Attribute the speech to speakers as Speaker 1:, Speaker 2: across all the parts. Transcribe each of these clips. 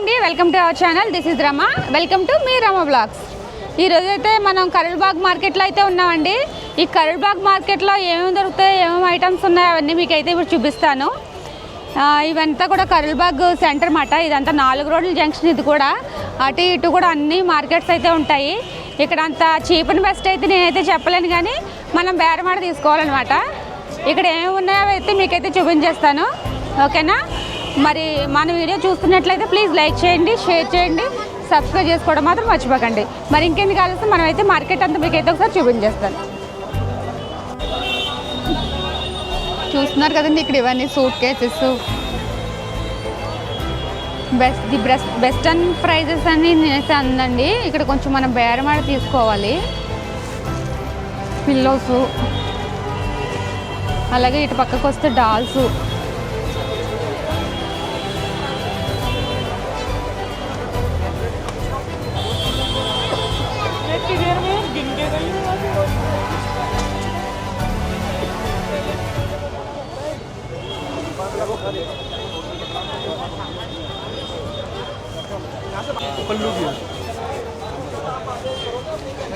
Speaker 1: అండి welcome to our channel this is Rama welcome to మీ Rama blogs ఈరోజైతే మనం కరల్బాగ్ మార్కెట్లో అయితే ఉన్నామండి ఈ కరల్బాగ్ మార్కెట్లో ఏమేమి దొరుకుతాయి ఏమేమి ఐటమ్స్ ఉన్నాయో అవన్నీ మీకైతే ఇప్పుడు చూపిస్తాను ఇవంతా కూడా కరల్బాగ్ సెంటర్ మాట ఇదంతా నాలుగు రోడ్ల జంక్షన్ ఇది కూడా అటు ఇటు కూడా అన్ని మార్కెట్స్ అయితే ఉంటాయి ఇక్కడ అంత చీప్ అండ్ బెస్ట్ అయితే నేనైతే చెప్పలేను కానీ మనం బేరమాట తీసుకోవాలన్నమాట ఇక్కడ ఏమి ఉన్నాయో అయితే మీకైతే చూపించేస్తాను ఓకేనా మరి మన వీడియో చూస్తున్నట్లయితే ప్లీజ్ లైక్ చేయండి షేర్ చేయండి సబ్స్క్రైబ్ చేసుకోవడం మాత్రం మర్చిపోకండి మరి ఇంకేంది కావాల్సి మనం అయితే మార్కెట్ అంతా మీకు అయితే ఒకసారి చూపించేస్తాను చూస్తున్నారు కదండి ఇక్కడ ఇవన్నీ suitcases best the best best and prices అని నేనైతే అందండి ఇక్కడ కొంచెం మనం బేరమాడ తీసుకోవాలి పిల్లోసు అలాగే ఇటు పక్కకు వస్తే డాల్సు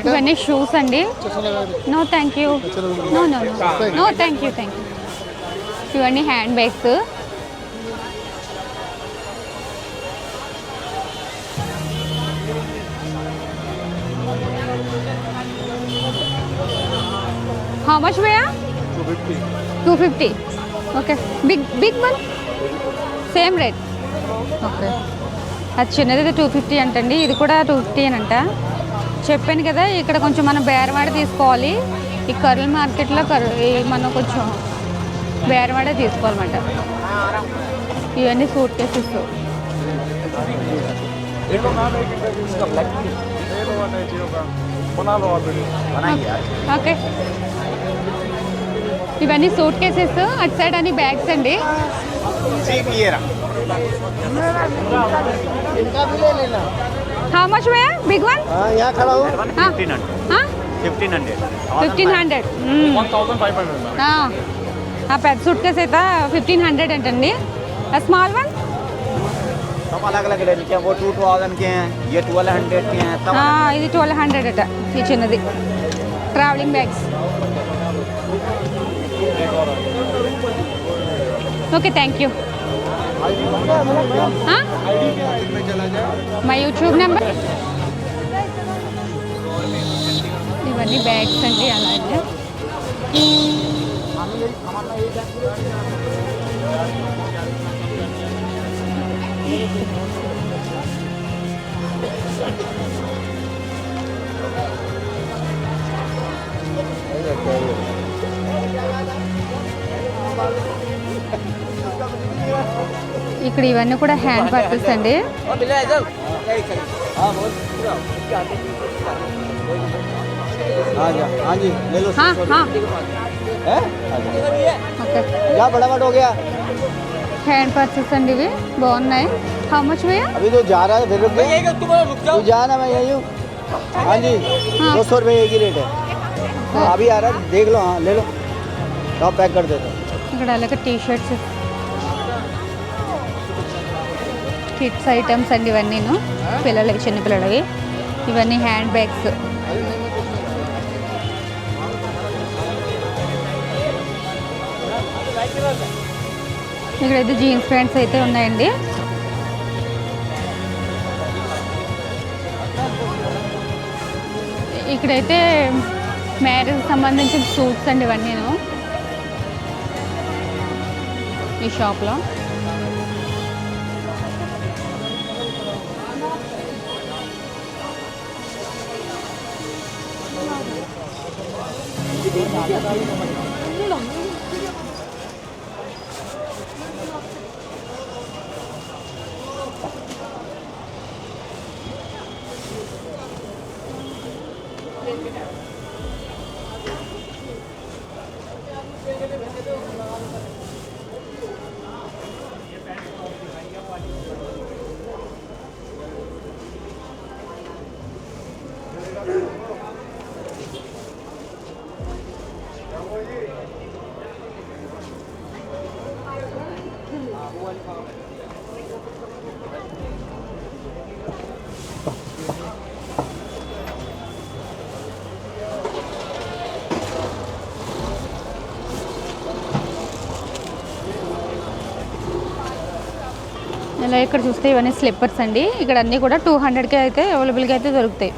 Speaker 1: When is show Sunday? No, thank you. No, no, no. Ah, no, thank you, thank you. Do any handbags? How much were? 250. 250. Okay. Big big one? Same rate. Okay. అది చిన్నది టూ ఫిఫ్టీ అంటండి ఇది కూడా two fifty అని అంట చెప్పాను కదా ఇక్కడ కొంచెం మనం బేరవాడ తీసుకోవాలి ఈ కర్రల మార్కెట్లో కర్ర మనం కొంచెం బేరవాడ తీసుకోవాలన్నమాట ఇవన్నీ సూట్ కేసెస్ ఓకే ఇవన్నీ సూట్ కేసెస్ అటు సైడ్ అని బ్యాగ్స్ అండి इनका भी ले लेना हाउ मच में बिग वन
Speaker 2: यहाँ खड़ा हूँ fifteen hundred fifteen hundred
Speaker 1: fifteen hundred పెద్ద సూట్ కేసు అయితే ఫిఫ్టీన్ హండ్రెడ్ ఏంటండి స్మాల్ వన్
Speaker 2: सब अलग अलग रेंज के हैं वो टू थाउजेंड के हैं ये ट्वेल्व हंड्रेड के हैं
Speaker 1: सब हाँ ఇది ట్వెల్వ్ హండ్రెడ్ అట ఈ చిన్నది travelling bags okay thank you हाँ माई यूट्यूब नंबर ఇవన్నీ బ్యాగ్స్ అండి అలాగే Thank you. इकड़ी ఇవన్నీ पर्स हैंड पर्स
Speaker 2: अभी तो जा रहा है रुक जाना मैं यही हाँ जी दो सौ रुपये एक ही रेट है अभी आ रहा है देख लो हाँ ले लो तो पैक कर देते
Speaker 1: ఇక్కడ అలాగే టీ కిడ్స్ ఐటమ్స్ అండి ఇవన్నీను పిల్లలకి చిన్నపిల్లలకి ఇవన్నీ హ్యాండ్ బ్యాగ్స్ ఇక్కడైతే జీన్స్ ప్యాంట్స్ అయితే ఉన్నాయండి ఇక్కడైతే మ్యారేజ్ సంబంధించిన సూట్స్ అండి ఇవన్నీ ఈ షాప్లో ありがとうございます。ఇక్కడ చూస్తే ఇవన్నీ స్లిప్పర్స్ అండి ఇక్కడ అన్నీ కూడా టూ హండ్రెడ్కి అయితే అవైలబుల్గా అయితే దొరుకుతాయి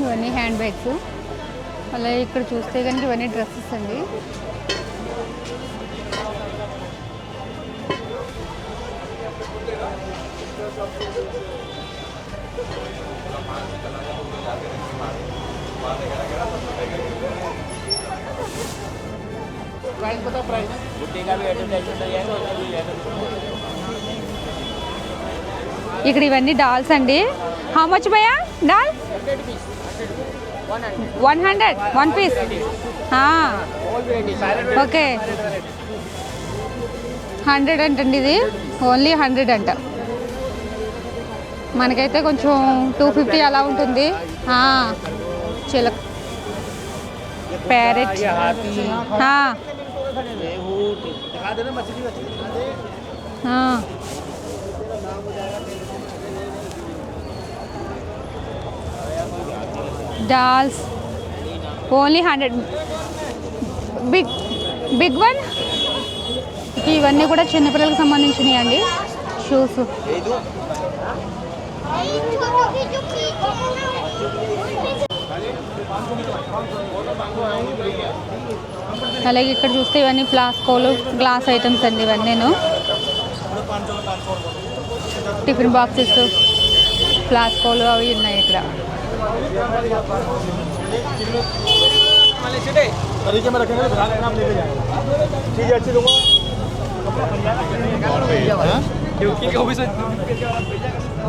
Speaker 1: ఇవన్నీ హ్యాండ్ బ్యాగ్స్ అలా ఇక్కడ చూస్తే కనుక ఇవన్నీ డ్రెస్సెస్ అండి ఇక్కడ ఇవన్నీ డాల్స్ అండి హౌ మచ్ భయా doll one hundred one piece okay hundred అంటండి ఇది ఓన్లీ హండ్రెడ్ అంట మనకైతే కొంచెం టూ ఫిఫ్టీ అలా ఉంటుంది చిలక parrot dolls only hundred big big one ఇవన్నీ కూడా చిన్నపిల్లలకు సంబంధించినవి అండి షూస్ అలాగే ఇక్కడ చూస్తే ఇవన్నీ ఫ్లాస్కోలు గ్లాస్ ఐటమ్స్ అండి ఇవన్నీ టిఫిన్ బాక్సెస్ ఫ్లాస్కోలు అవి ఉన్నాయి ఇక్కడ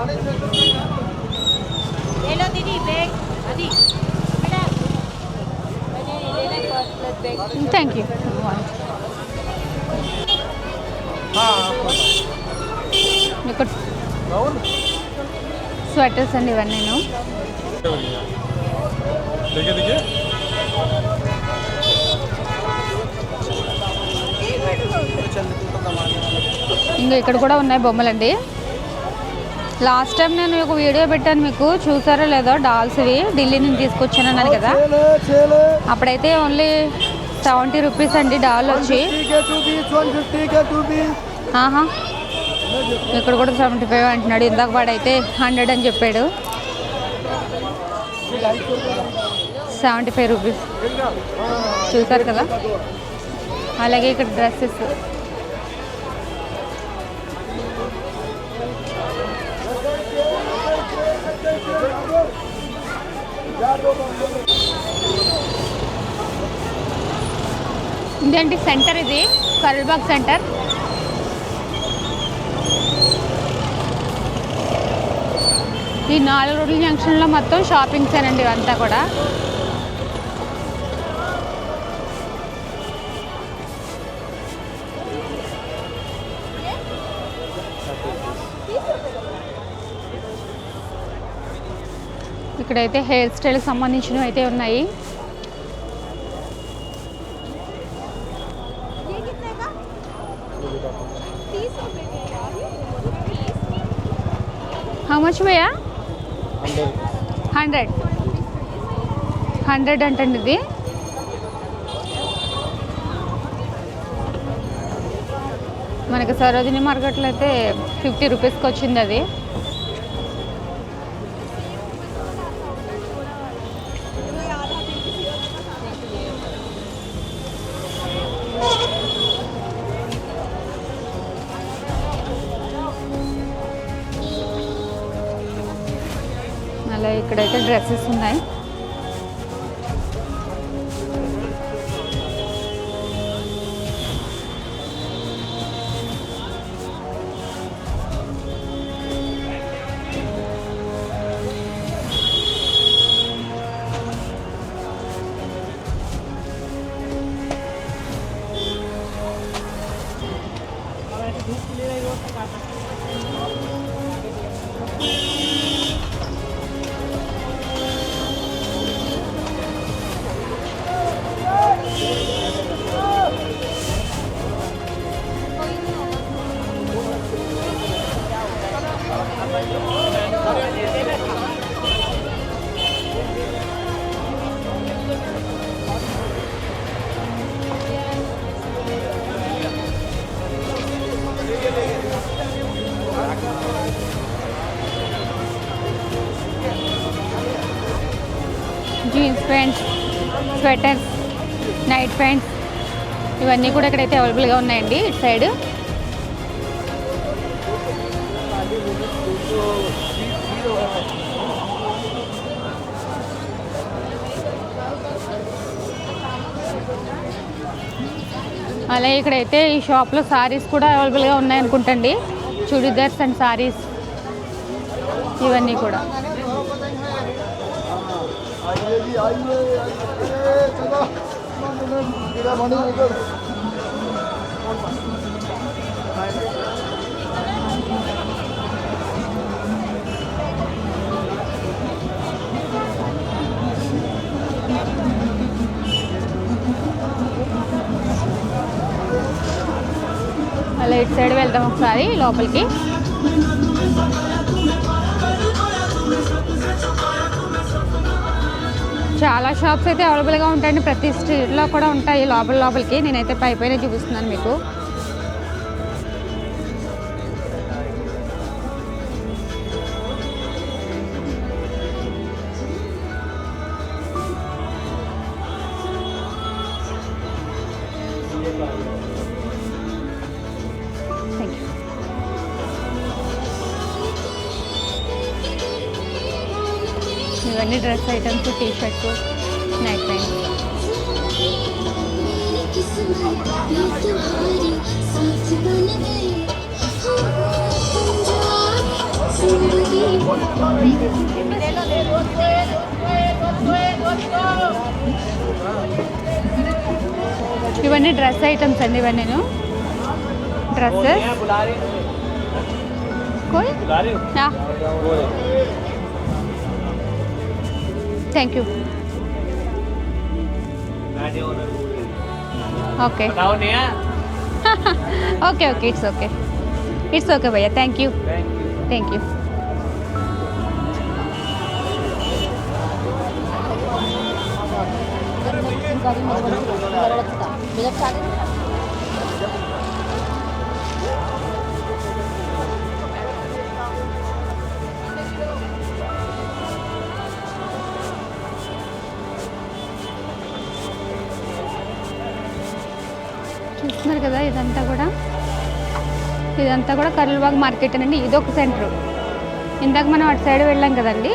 Speaker 1: ले दीदी बैग अभी थैंक यू స్వెటర్స్ అండి ఇవన్నీ నేను ఇంకా ఇక్కడ కూడా ఉన్నాయి బొమ్మలండి లాస్ట్ టైం నేను ఒక వీడియో పెట్టాను మీకు చూసారో లేదో డాల్స్వి ఢిల్లీ నుంచి అన్నాను కదా అప్పుడైతే ఓన్లీ సెవెంటీ రూపీస్ అండి డాల్ వచ్చి ఆహా ఇక్కడ కూడా సెవెంటీ ఫైవ్ అంటున్నాడు ఇందాక పాడైతే హండ్రెడ్ అని చెప్పాడు సెవెంటీ ఫైవ్ రూపీస్ చూసారు కదా అలాగే ఇక్కడ డ్రెస్సెస్ ఇదేంటి సెంటర్ ఇది కరల్బాగ్ సెంటర్ ఈ నాలుగు రోడ్ల జంక్షన్లో మొత్తం షాపింగ్స్ అండి ఇవంతా కూడా ఇక్కడైతే హెయిర్ స్టైల్కి సంబంధించినవి అయితే ఉన్నాయి హౌ మచ్ హండ్రెడ్ హండ్రెడ్ అంటండి ఇది మనకి సరోజిని మార్కెట్లో అయితే ఫిఫ్టీ రూపీస్కి వచ్చింది అది इकड़ dress jeans pants sweaters night pants ఇవన్నీ కూడా ఇక్కడైతే అవైలబుల్గా ఉన్నాయండి ఇటు సైడ్ అలాగే ఇక్కడైతే ఈ షాప్లో సారీస్ కూడా అవైలబుల్గా ఉన్నాయనుకుంటండి చుడిదర్స్ అండ్ సారీస్ ఇవన్నీ కూడా మళ్ళీ ఇటు సైడ్ వెళ్దాం ఒకసారి లోపలికి చాలా షాప్స్ అయితే అవైలబుల్గా ఉంటాయండి ప్రతి స్ట్రీట్లో కూడా ఉంటాయి లోపల లోపలికి నేనైతే పై పైన చూపిస్తున్నాను మీకు Thank मैंने ड्रेस आइटम को टी शर्ट को night pant even dress items even dress कोई क्या thank you. Okay. Down here. okay, okay, it's okay. It's okay, Bhaiya. Thank you. Thank you. Thank you. చూస్తున్నారు కదా ఇదంతా కూడా ఇదంతా కూడా కర్లబాగ్ మార్కెట్ అండి ఇది ఒక సెంటర్ ఇందాక మనం అటు సైడ్ వెళ్ళాం కదండి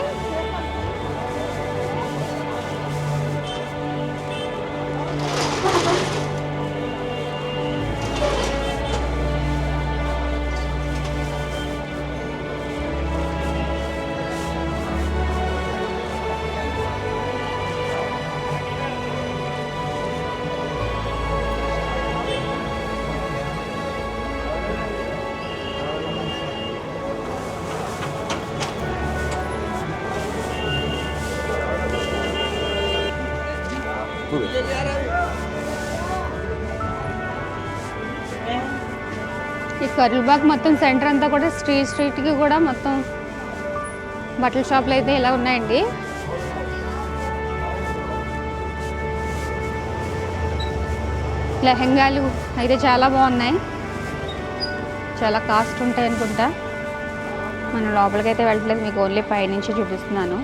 Speaker 1: కర్లబాగ్ మొత్తం సెంటర్ అంతా కూడా స్ట్రీట్ స్ట్రీట్కి కూడా మొత్తం బట్టల షాపులు అయితే ఇలా ఉన్నాయండి లెహంగాలు అయితే చాలా బాగున్నాయి చాలా కాస్ట్ ఉంటాయి అనుకుంటా మనం లోపలికైతే వెళ్ళట్లేదు మీకు ఓన్లీ పైనుంచి చూపిస్తున్నాను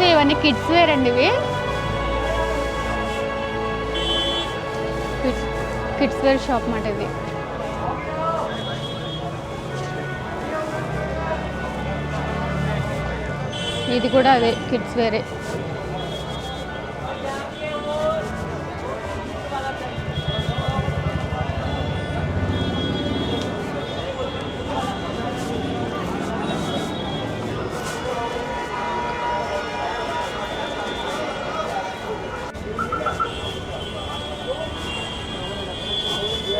Speaker 1: చూస్తే ఇవన్నీ కిడ్స్ వేర్ అండి ఇవి కిడ్స్ వేర్ షాప్ మాట ఇది ఇది కూడా అదే కిడ్స్ వేరే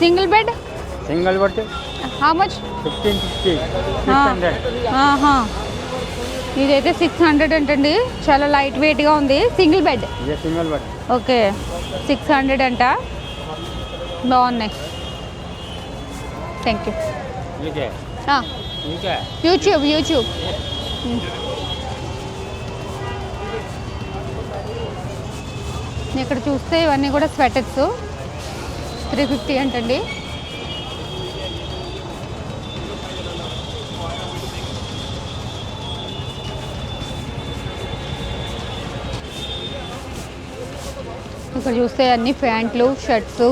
Speaker 1: సింగిల్ బెడ్ సింగిల్ బెడ్ హా మచ్
Speaker 3: ఫిఫ్టీన్ ఫిఫ్టీ
Speaker 1: ఇదైతే సిక్స్ హండ్రెడ్ అంటండి చాలా లైట్ వెయిట్గా ఉంది single bed single bed okay six hundred అంట బాగున్నాయి థ్యాంక్ యూ యూట్యూబ్ యూట్యూబ్ ఇక్కడ చూస్తే ఇవన్నీ కూడా స్వెటర్స్ త్రీ ఫిఫ్టీ అంటండి ఇక్కడ చూస్తే అన్ని ప్యాంట్లు షర్ట్స్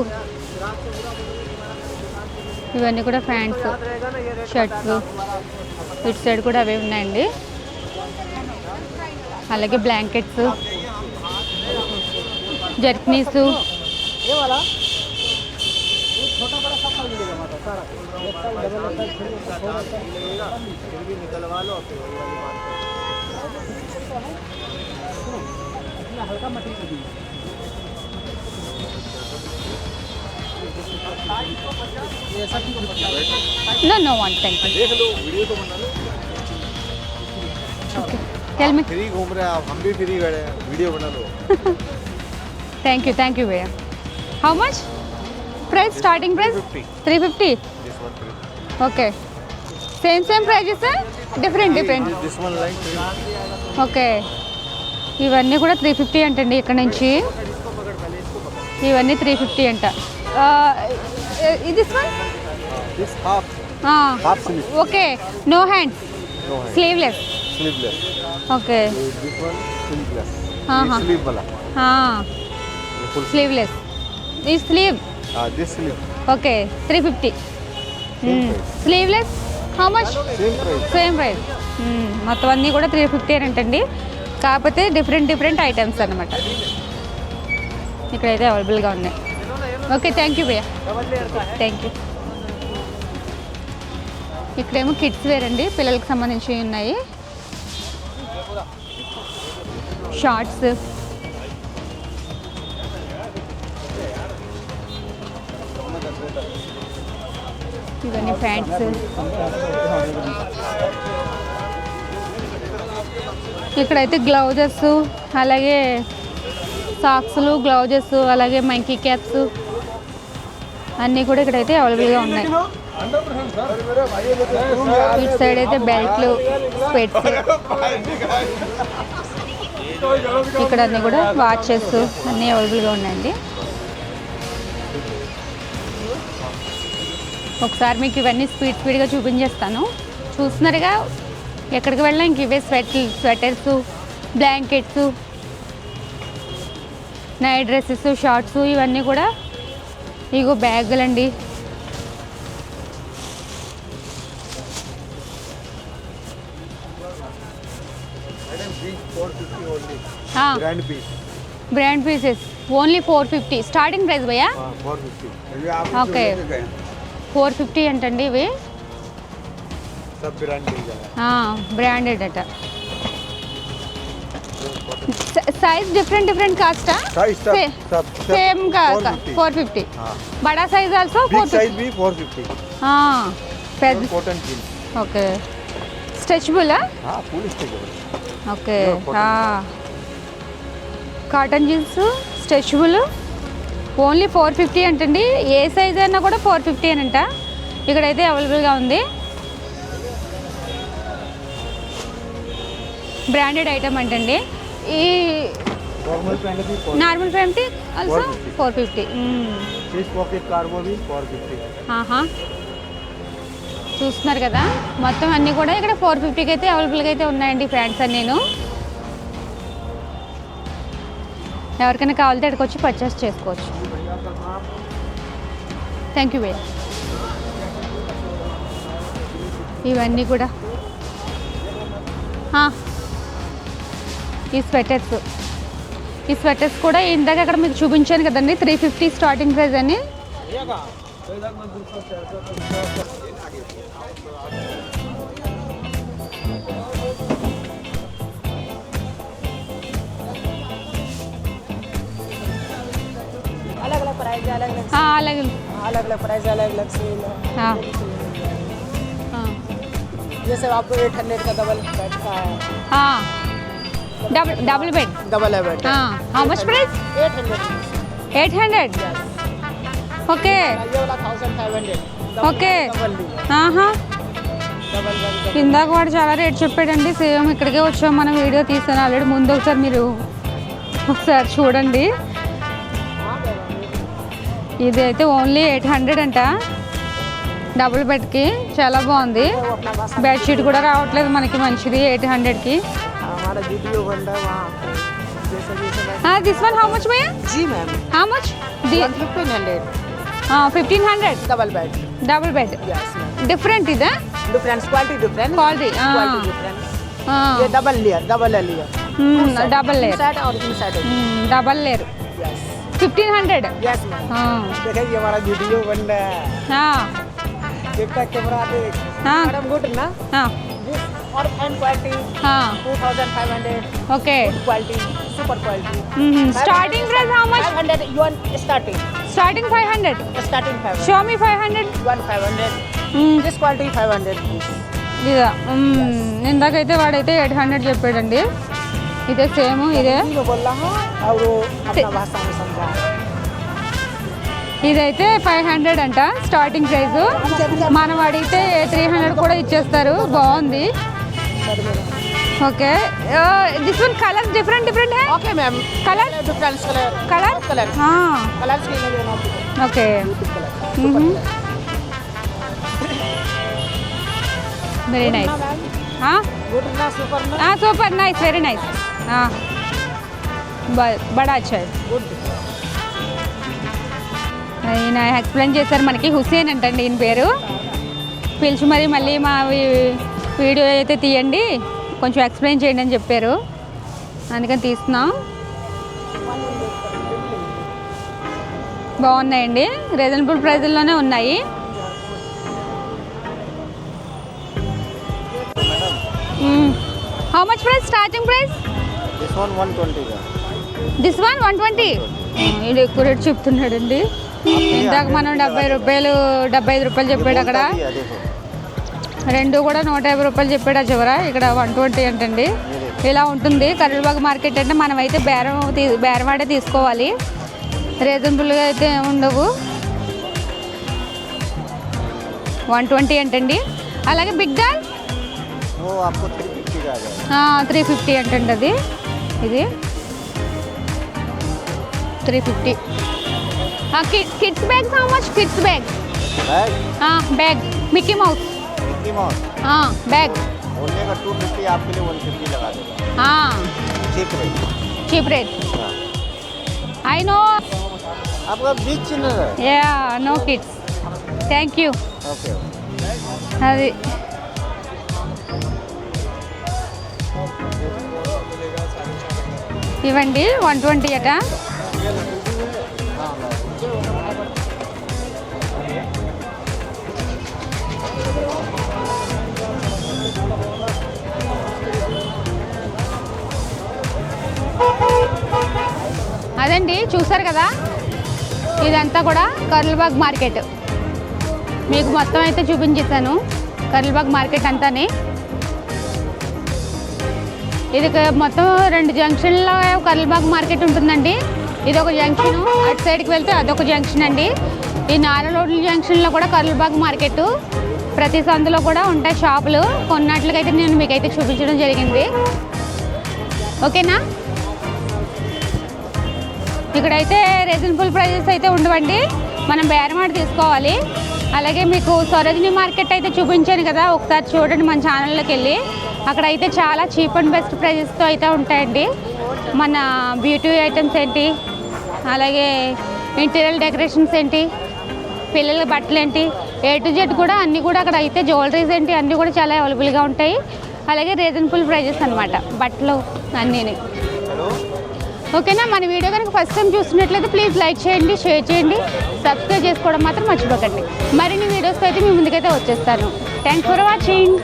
Speaker 1: ఇవన్నీ కూడా ప్యాంట్స్ షర్ట్స్ ఇటు సైడ్ కూడా అవే ఉన్నాయండి అలాగే బ్లాంకెట్స్ జర్నీస్ छोटा बड़ा सब फल मिलेगा माता सारा डबल फिर भी निकलवा लो इतना हल्का मटेरियल दी no no one thank you देख लो वीडियो तो बना लो ओके टेल मी फ्री घूम रहे हैं आप हम भी फ्री बैठे हैं वीडियो बना लो थैंक यू थैंक यू भैया how much price starting price three fifty okay same same prices different different okay ఇవన్నీ కూడా త్రీ ఫిఫ్టీ అంటండి ఇక్కడ నుంచి ఇవన్నీ త్రీ ఫిఫ్టీ అంట ఇది okay no hand sleeveless okay sleeveless ఈ sleeve this sleeve okay three fifty sleeveless how much same price మొత్తం అన్నీ కూడా త్రీ ఫిఫ్టీ అంటండి కాకపోతే డిఫరెంట్ డిఫరెంట్ ఐటమ్స్ అనమాట ఇక్కడైతే అవైలబుల్గా ఉన్నాయి ఓకే థ్యాంక్ యూ భయ్యా థ్యాంక్ యూ ఇక్కడేమో కిడ్స్ వేర్ అండి పిల్లలకు సంబంధించి ఉన్నాయి షార్ట్స్ ఇవన్నీ ప్యాంట్స్ ఇక్కడైతే గ్లౌజెస్ అలాగే సాక్స్లు గ్లౌజెస్ అలాగే మంకీ క్యాప్స్ అన్నీ కూడా ఇక్కడైతే అవైలబుల్గా ఉన్నాయి ఇటు సైడ్ అయితే బెల్ట్లు స్వెట్స్ ఇక్కడ అన్నీ కూడా వాచెస్ అన్నీ అవైలబుల్గా ఉన్నాయండి ఒకసారి మీకు ఇవన్నీ స్పీడ్ స్పీడ్గా చూపించేస్తాను చూస్తున్నారుగా ఎక్కడికి వెళ్ళినా ఇంక ఇవే sweater sweaters blankets night dresses shorts ఇవన్నీ కూడా ఇగో బ్యాగులు అండి brand pieces only four fifty starting price భయ్యా ఓకే ఫోర్ ఫిఫ్టీ అంటండి ఇవి బ్రాండెడ్ అట సైజ్ డిఫరెంట్ డిఫరెంట్ కాస్టా సేమ్ కాస్ట్ ఫోర్ ఫిఫ్టీ బడా size also four
Speaker 3: fifty
Speaker 1: okay stretchable okay cotton jeans stretchable only four fifty అంటండి ఏ size అయినా కూడా ఫోర్ ఫిఫ్టీ అనంట ఇక్కడైతే అవైలబుల్గా ఉంది బ్రాండెడ్ ఐటమ్ అంటండి ఈ normal family also four fifty చూస్తున్నారు కదా మొత్తం అన్నీ కూడా ఇక్కడ ఫోర్ ఫిఫ్టీకి అయితే అవైలబుల్గా అయితే ఉన్నాయండి ఫ్యాంట్స్ అని నేను ఎవరికైనా కావాలంటే ఇక్కడికి వచ్చి పర్చేస్ చేసుకోవచ్చు థ్యాంక్ యూ భయ్య ఇవన్నీ కూడా ఈ స్వెటర్స్ ఈ స్వెటర్స్ కూడా ఇందాక అక్కడ మీకు చూపించాను కదండి త్రీ ఫిఫ్టీ స్టార్టింగ్ ప్రైస్ అని
Speaker 4: అలాగే अलग अलग प्राइस अलग अलग सेल है हाँ जैसे आपको एट हंड्रेड का डबल बेड का है
Speaker 1: हाँ डबल डबल बेड डबल है बेड हाँ how much price
Speaker 4: eight hundred
Speaker 1: eight hundred okay thousand five hundred okay ఇందాక వాడు చాలా రేట్ చెప్పాడండి సేమ్ ఇక్కడికే వచ్చాం మనం వీడియో తీసాను ఆల్రెడీ ముందు ఒకసారి మీరు ఒకసారి చూడండి ఇది అయితే ఓన్లీ ఎయిట్ హండ్రెడ్ అంట డబుల్ బెడ్కి చాలా బాగుంది బెడ్షీట్ కూడా రావట్లేదు మనకి మంచిది ఎయిట్ హండ్రెడ్కి దిస్ వన్ హౌ మచ్ భయ్యా how much fifteen hundred double bed double bed different ఇదా
Speaker 4: difference quality different quality double layer double
Speaker 1: layer double layer double layer fifteen hundred starting price how much starting starting five hundred starting five show me five hundred
Speaker 4: one five hundred this quality five hundred
Speaker 1: ఇదా mm. ఇందాకైతే వాడైతే eight hundred చెప్పాడండి ఇదే same ఇదే ఇదైతే five hundred అంట starting price మనం అడిగితే త్రీ హండ్రెడ్ కూడా ఇచ్చేస్తారు బాగుంది okay this one colours different different okay ma'am colour colour colour okay very nice super nice very nice బడా చాయ్ ఈయన ఎక్స్ప్లెయిన్ చేశారు మనకి హుసేన్ అంటండి ఈయన పేరు పిలిచి మరి మళ్ళీ మా వీడియో అయితే తీయండి కొంచెం ఎక్స్ప్లెయిన్ చేయండి అని చెప్పారు అందుకని తీస్తున్నాం బాగున్నాయండి రీజనబుల్ ప్రైజుల్లోనే ఉన్నాయి how much price starting price this one one twenty ఇది ఎక్కువ రేట్ చెప్తున్నాడండి ఇందాక మనం డెబ్బై రూపాయలు డెబ్బై ఐదు రూపాయలు చెప్పాడు అక్కడ రెండు కూడా నూట యాభై రూపాయలు చెప్పాడు ఆ చివర ఇక్కడ వన్ ట్వంటీ అంటండి ఇలా ఉంటుంది కర్రబాగ్ మార్కెట్ అంటే మనమైతే బేరం బేరవాడే తీసుకోవాలి రీజనబుల్గా అయితే ఉండవు వన్ ట్వంటీ అంటండి అలాగే బిగ్ డాల్ త్రీ ఫిఫ్టీ అంటండి అది ఇది three fifty kids bag how much kids bag bag Mickey Mouse Mickey Mouse हाँ बैग
Speaker 3: बोलने का टू फिफ्टी आपके लिए वन फिफ्टी लगा देगा हाँ cheap rate
Speaker 1: cheap rate I know
Speaker 3: आपका बिग चिन्ह है
Speaker 1: या नो किड्स అది ఇవ్వండి వన్ ట్వంటీ అట అదండి చూసారు కదా ఇదంతా కూడా కర్ల్బాగ్ మార్కెట్ మీకు మొత్తం అయితే చూపించేస్తాను కర్ల్బాగ్ మార్కెట్ అంతానే ఇది మొత్తం రెండు జంక్షన్లో కర్లబాగ్ మార్కెట్ ఉంటుందండి ఇది ఒక జంక్షన్ అటు సైడ్కి వెళ్తే అదొక జంక్షన్ అండి ఈ నాలుగు రోడ్ల జంక్షన్లో కూడా కర్లబాగ్ మార్కెట్ ప్రతి సందులో కూడా ఉంటాయి షాపులు కొన్నట్లుగైతే నేను మీకైతే చూపించడం జరిగింది ఓకేనా ఇక్కడైతే రీజనబుల్ ప్రైజెస్ అయితే ఉండవండి మనం బేరమాట తీసుకోవాలి అలాగే మీకు సరోజిని మార్కెట్ అయితే చూపించాను కదా ఒకసారి చూడండి మన ఛానల్లోకి వెళ్ళి అక్కడ అయితే చాలా చీప్ అండ్ బెస్ట్ ప్రైజెస్తో అయితే ఉంటాయండి మన బ్యూటీ ఐటమ్స్ ఏంటి అలాగే ఇంటీరియర్ డెకరేషన్స్ ఏంటి పిల్లల బట్టలు ఏంటి ఏ టు జెడ్ కూడా అన్నీ కూడా అక్కడ అయితే జ్యువెలరీస్ ఏంటి అన్నీ కూడా చాలా అవైలబుల్గా ఉంటాయి అలాగే రీజనబుల్ ప్రైజెస్ అనమాట బట్టలు అన్నీ ఓకేనా మన వీడియో కనుక ఫస్ట్ టైం చూసినట్లయితే ప్లీజ్ లైక్ చేయండి షేర్ చేయండి సబ్స్క్రైబ్ చేసుకోవడం మాత్రం మర్చిపోకండి మరిన్ని వీడియోస్కి అయితే మీ ముందుకైతే వచ్చేస్తాను థ్యాంక్స్ ఫర్ వాచింగ్